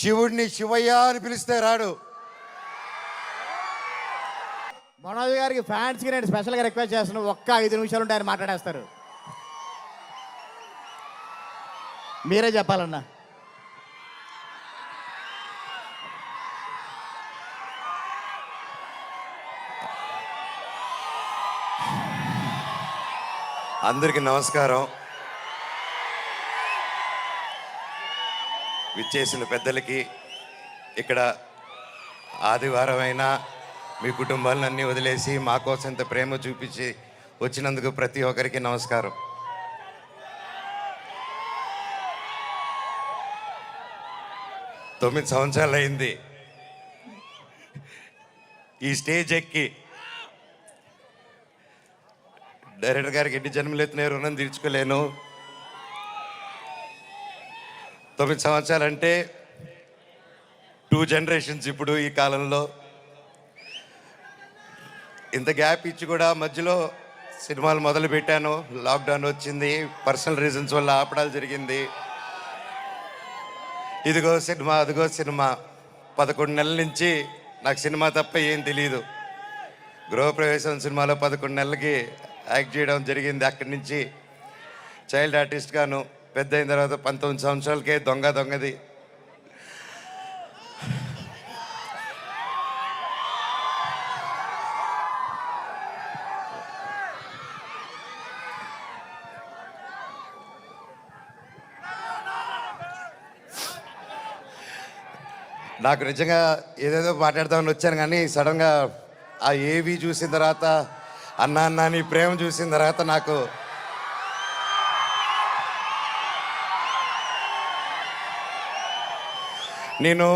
శివుడిని శివయ్య అని పిలిస్తే రాడు. మనోజ్ గారికి ఫ్యాన్స్కి నేను స్పెషల్గా రిక్వెస్ట్ చేస్తున్నాను ఒక్క ఐదు నిమిషాలు ఉంటే ఆయన మాట్లాడేస్తారు. మీరే చెప్పాలన్నా. అందరికీ నమస్కారం. విచ్చేసిన పెద్దలకి ఇక్కడ ఆదివారం అయినా మీ కుటుంబాలన్నీ వదిలేసి మా కోసం ఇంత ప్రేమ చూపించి వచ్చినందుకు ప్రతి ఒక్కరికి నమస్కారం. తొమ్మిది సంవత్సరాలు అయింది ఈ స్టేజ్ ఎక్కి డైరెక్టర్ గారికి ఎన్ని జన్మలు ఎత్తున రుణం తీర్చుకోలేను. తొమ్మిది సంవత్సరాలు అంటే టూ జనరేషన్స్ ఇప్పుడు ఈ కాలంలో. ఇంత గ్యాప్ ఇచ్చి కూడా మధ్యలో సినిమాలు మొదలు పెట్టాను లాక్డౌన్ వచ్చింది. పర్సనల్ రీజన్స్ వల్ల ఆపడాలు జరిగింది. ఇదిగో సినిమా అదిగో సినిమా. పదకొండు నెలల నుంచి నాకు సినిమా తప్ప ఏం తెలియదు గృహప్రవేశం సినిమాలో పదకొండు నెలలకి యాక్ట్ చేయడం జరిగింది అక్కడి నుంచి. చైల్డ్ ఆర్టిస్ట్గాను పెద్ద అయిన తర్వాత పంతొమ్మిది సంవత్సరాలకే దొంగ దొంగది. నాకు నిజంగా ఏదేదో మాట్లాడదామని వచ్చాను కానీ సడన్గా ఆ ఏవి చూసిన తర్వాత అన్న అన్న నీ ప్రేమ చూసిన తర్వాత నాకు నేను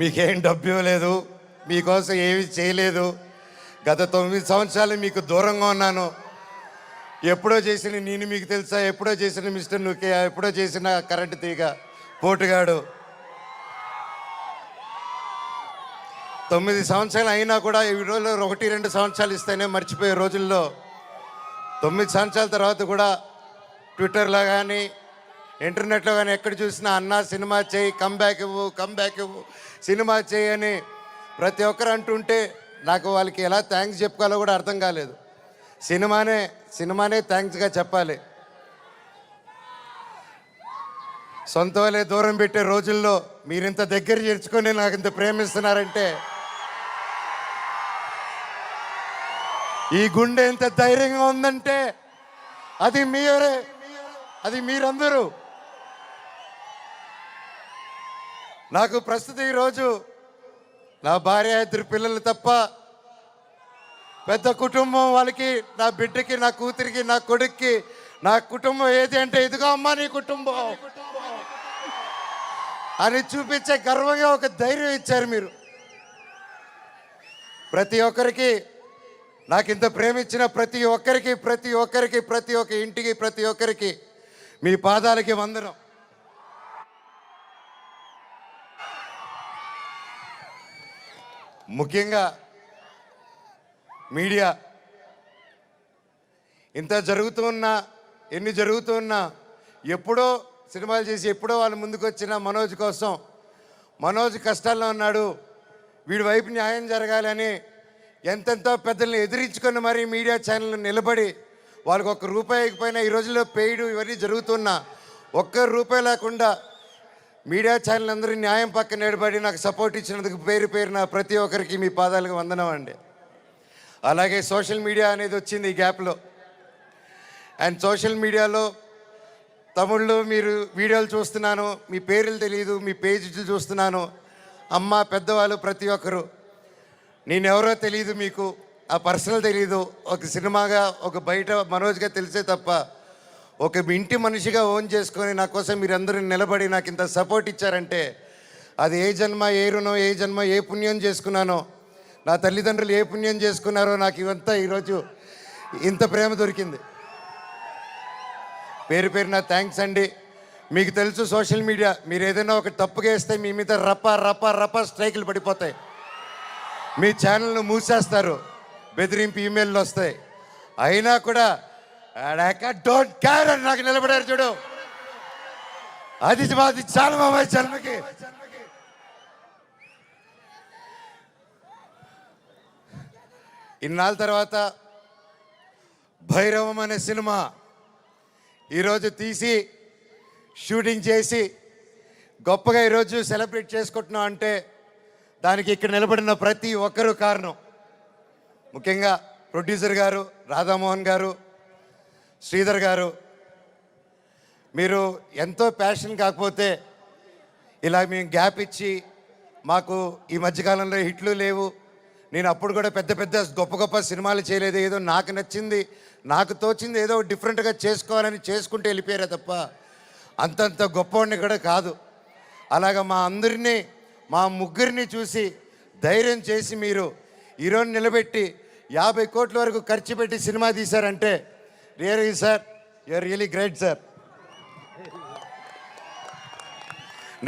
మీకేం డబ్బు ఇవ్వలేదు మీకోసం ఏమి చేయలేదు. గత తొమ్మిది సంవత్సరాలు మీకు దూరంగా ఉన్నాను. ఎప్పుడో చేసిన నేను మీకు తెలుసా ఎప్పుడో చేసిన మిస్టర్ నుకే ఎప్పుడో చేసిన కరెంటు తీగ పోటుగాడు. తొమ్మిది సంవత్సరాలు అయినా కూడా ఈ రోజుల్లో ఒకటి రెండు సంవత్సరాలు ఇస్తేనే మర్చిపోయే రోజుల్లో తొమ్మిది సంవత్సరాల తర్వాత కూడా ట్విట్టర్లో కానీ ఇంటర్నెట్లో కానీ ఎక్కడ చూసినా అన్న సినిమా చేయి కంబ్యాక్ ఇవ్వు కంబ్యాక్ ఇవ్వు సినిమా చేయని అని ప్రతి ఒక్కరు అంటుంటే నాకు వాళ్ళకి ఎలా థ్యాంక్స్ చెప్పుకోవాలో కూడా అర్థం కాలేదు. సినిమానే సినిమానే థ్యాంక్స్గా చెప్పాలి. సొంత వాళ్ళే దూరం పెట్టే రోజుల్లో మీరింత దగ్గర చేర్చుకొని నాకు ఇంత ప్రేమిస్తున్నారంటే ఈ గుండె ఎంత ధైర్యంగా ఉందంటే అది మీరే అది మీరందరూ. నాకు ప్రస్తుతం ఈరోజు నా భార్య ఇద్దరు పిల్లలు తప్ప పెద్ద కుటుంబం వాళ్ళకి నా బిడ్డకి నా కూతురికి నా కొడుక్కి నా కుటుంబం ఏది అంటే ఇదిగో అమ్మా నీ కుటుంబం అని చూపించే గర్వంగా ఒక ధైర్యం ఇచ్చారు మీరు. ప్రతి ఒక్కరికి నాకు ఇంత ప్రేమించిన ప్రతి ఒక్కరికి ప్రతి ఒక్కరికి ప్రతి ఒక్క ఇంటికి ప్రతి ఒక్కరికి మీ పాదాలకి వందనం. ముఖ్యంగా మీడియా. ఇంత జరుగుతున్నా ఎన్ని జరుగుతున్నా ఎప్పుడో సినిమాలు చేసి ఎప్పుడో వాళ్ళ ముందుకు వచ్చిన మనోజ్ కోసం మనోజ్ కష్టాల్లో ఉన్నాడు వీడి వైపు న్యాయం జరగాలని ఎంతెంతో పెద్దల్ని ఎదిరించుకొని మరీ మీడియా ఛానల్ నిలబడి వాళ్ళకి ఒక్క రూపాయి ఇకపోయినా ఈ రోజుల్లో పెయిడ్ ఇవన్నీ జరుగుతున్నా ఒక్క రూపాయి లేకుండా మీడియా ఛానల్ అందరూ న్యాయం పక్కన నిలబడి నాకు సపోర్ట్ ఇచ్చినందుకు పేరు పేరున ప్రతి ఒక్కరికి మీ పాదాలకు వందనం అండి. అలాగే సోషల్ మీడియా అనేది వచ్చింది ఈ గ్యాప్లో. అండ్ సోషల్ మీడియాలో తమిళ్ళు మీరు వీడియోలు చూస్తున్నాను మీ పేర్లు తెలియదు మీ పేజీలు చూస్తున్నాను. అమ్మ పెద్దవాళ్ళు ప్రతి ఒక్కరు. నేనెవరో తెలియదు మీకు ఆ పర్సనల్ తెలియదు ఒక సినిమాగా ఒక బయట మనోజ్గా తెలిసే తప్ప ఒక ఇంటి మనిషిగా ఓన్ చేసుకొని నా కోసం మీరందరూ నిలబడి నాకు ఇంత సపోర్ట్ ఇచ్చారంటే అది ఏ జన్మ ఏ రుణం ఏ జన్మ ఏ పుణ్యం చేసుకున్నానో నా తల్లిదండ్రులు ఏ పుణ్యం చేసుకున్నారో నాకు ఇవంతా ఈరోజు ఇంత ప్రేమ దొరికింది. పేరు పేరు నా థ్యాంక్స్ అండి. మీకు తెలుసు సోషల్ మీడియా మీరు ఏదైనా ఒక తప్పుగా వేస్తే మీ మీద రప్ప రప్ప రప్ప స్ట్రైకులు పడిపోతాయి. మీ ఛానల్ను మూసేస్తారు బెదిరింపు ఈమెయిల్లు వస్తాయి. అయినా కూడా డోంట్ కేర్ అని నాకు నిలబడారు చూడు. అది మాది చాలా జన్మకి. ఇన్నాళ్ళ తర్వాత భైరవం అనే సినిమా ఈరోజు తీసి షూటింగ్ చేసి గొప్పగా ఈరోజు సెలబ్రేట్ చేసుకుంటున్నాం అంటే దానికి ఇక్కడ నిలబడిన ప్రతి ఒక్కరూ కారణం. ముఖ్యంగా ప్రొడ్యూసర్ గారు రాధామోహన్ గారు శ్రీధర్ గారు మీరు ఎంతో ప్యాషన్ కాకపోతే ఇలా మేము గ్యాప్ ఇచ్చి మాకు ఈ మధ్యకాలంలో హిట్లు లేవు. నేను అప్పుడు కూడా పెద్ద పెద్ద గొప్ప గొప్ప సినిమాలు చేయలేదు. ఏదో నాకు నచ్చింది నాకు తోచింది ఏదో డిఫరెంట్గా చేసుకోవాలని చేసుకుంటే వెళ్ళిపోయారే తప్ప అంతంత గొప్పవాడిని కూడా కాదు. అలాగ మా అందరినీ మా ముగ్గురిని చూసి ధైర్యం చేసి మీరు ఈరోజు నిలబెట్టి యాభై కోట్ల వరకు ఖర్చు పెట్టి cinema తీశారంటే really sir you are really great sir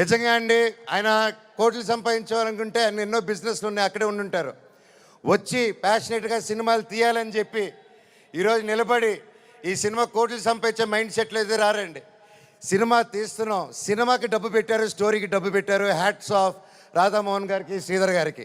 నిజంగా అండి ఆయన కోట్లు సంపాదించాలనుకుంటే ఆయన ఎన్నో బిజినెస్లు ఉన్నాయి అక్కడే ఉండుంటారు. వచ్చి ప్యాషనెట్గా సినిమాలు తీయాలని చెప్పి ఈరోజు నిలబడి ఈ సినిమా కోట్లు సంపాదించే మైండ్ సెట్లు అయితే రారండి. సినిమా తీస్తున్నాం సినిమాకి డబ్బు పెట్టారు స్టోరీకి డబ్బు పెట్టారు హ్యాట్స్ ఆఫ్ రాధామోహన్ గారికి శ్రీధర్ గారికి.